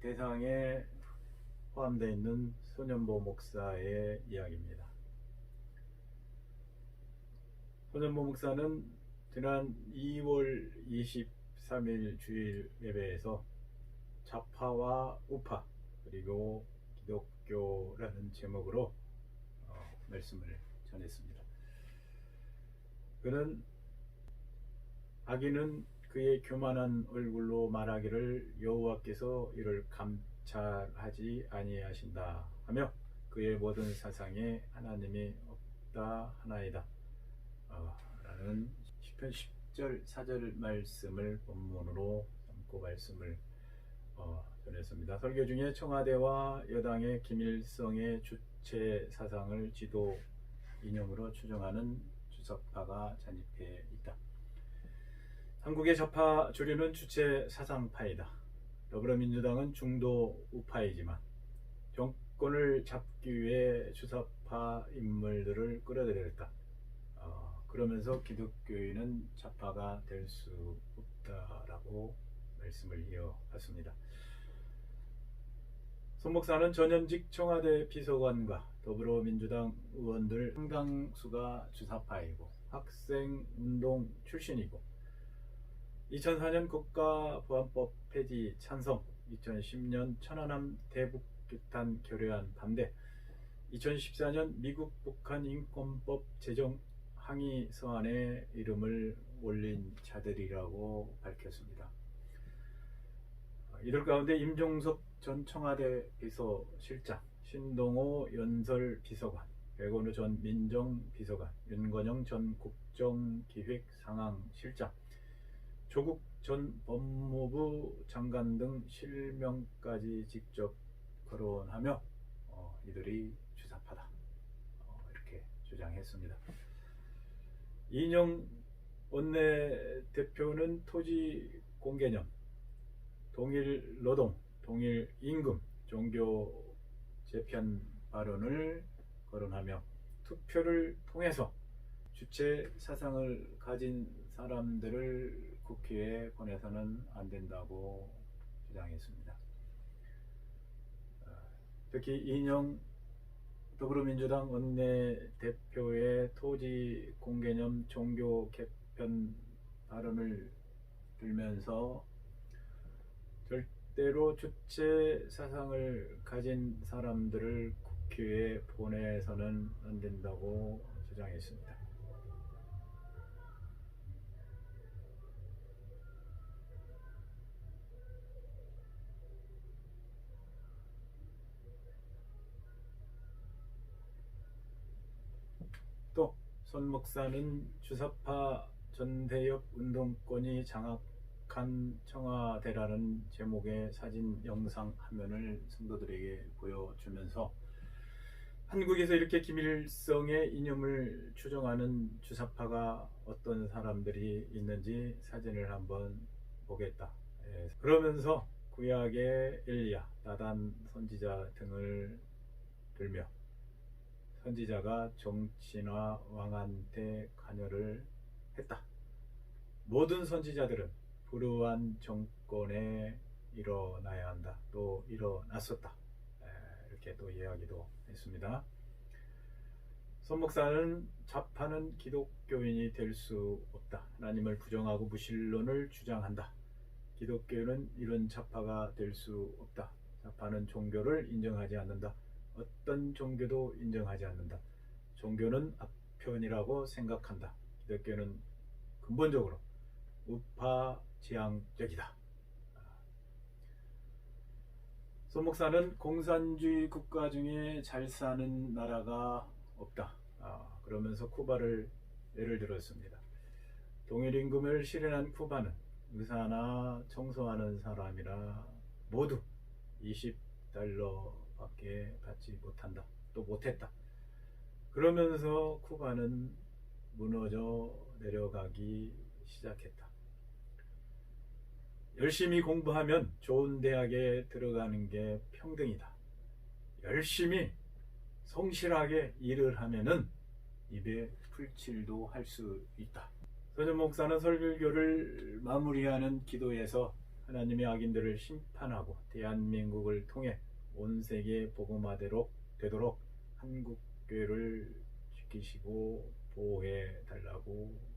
대상에 포함되어 있는 소년보 목사의 이야기입니다. 소년보 목사는 지난 2월 23일 주일 예배에서 좌파와 우파 그리고 기독교라는 제목으로 어, 말씀을 전했습니다. 그는 아기는 그의 교만한 얼굴로 말하기를 여호와께서 이를 감찰하지 아니하신다 하며 그의 모든 사상에 하나님이 없다 하나이다 어, 라는 10편 10절 4절 말씀을 본문으로 삼고 말씀을 어, 전했습니다. 설교 중에 청와대와 여당의 김일성의 주체 사상을 지도 이념으로 추정하는 주석파가 잔입해 있다. 한국의 좌파 주류는 주체 사상파이다. 더불어민주당은 중도 우파이지만 정권을 잡기 위해 주사파 인물들을 끌어들였다. 어, 그러면서 기독교인은 좌파가 될 수 없다라고 말씀을 이어갔습니다. 손 목사는 전현직 청와대 비서관과 더불어민주당 의원들 상당수가 주사파이고 학생 운동 출신이고 2004년 국가보안법 폐지 찬성, 2010년 천안함 대북규탄 결의안 반대, 2014년 미국 북한 인권법 제정 항의 서한에 이름을 올린 자들이라고 밝혔습니다. 이들 가운데 임종석 전 청와대 비서실장, 신동호 연설 비서관, 백원우 전 민정비서관, 윤건영 전 국정기획상황실장, 조국 전 법무부 장관 등 실명까지 직접 거론하며 어, 이들이 주사파다 어, 이렇게 주장했습니다. 이인영 원내대표는 토지 공개념, 동일 노동, 동일 임금, 종교 재편 발언을 거론하며 투표를 통해서 주체 사상을 가진 사람들을 국회에 보내서는 안 된다고 주장했습니다. 어, 특히 이인영 더불어민주당 원내대표의 토지 공개념 종교 개편 발언을 들면서 절대로 주체 사상을 가진 사람들을 국회에 보내서는 안 된다고 주장했습니다. 또 손 목사는 주사파 전대협 운동권이 장악한 청와대라는 제목의 사진 영상 화면을 성도들에게 보여주면서 한국에서 이렇게 김일성의 이념을 추종하는 주사파가 어떤 사람들이 있는지 사진을 한번 보겠다. 예, 그러면서 구약의 엘리야, 나단 선지자 등을 들며 선지자가 정치나 왕한테 관여를 했다. 모든 선지자들은 불우한 정권에 일어나야 한다. 또 일어났었다. 이렇게 또 이야기도 했습니다. 손 목사는 좌파는 기독교인이 될 수 없다. 하나님을 부정하고 무신론을 주장한다. 기독교는 이런 좌파가 될 수 없다. 좌파는 종교를 인정하지 않는다. 어떤 종교도 인정하지 않는다. 종교는 아편이라고 생각한다. 기독교는 근본적으로 우파 지향적이다. 손 목사는 공산주의 국가 중에 잘 사는 나라가 없다. 아, 그러면서 쿠바를 예를 들었습니다. 동일 임금을 실현한 쿠바는 의사나 청소하는 사람이라 모두 20달러 밖에 받지 못한다. 또 못했다. 그러면서 쿠바는 무너져 내려가기 시작했다. 열심히 공부하면 좋은 대학에 들어가는 게 평등이다. 열심히 성실하게 일을 하면은 입에 풀칠도 할 수 있다. 소년 목사는 설교를 마무리하는 기도에서 하나님의 악인들을 심판하고 대한민국을 통해 온 세계 복음화대로 되도록 한국 교회를 지키시고 보호해 달라고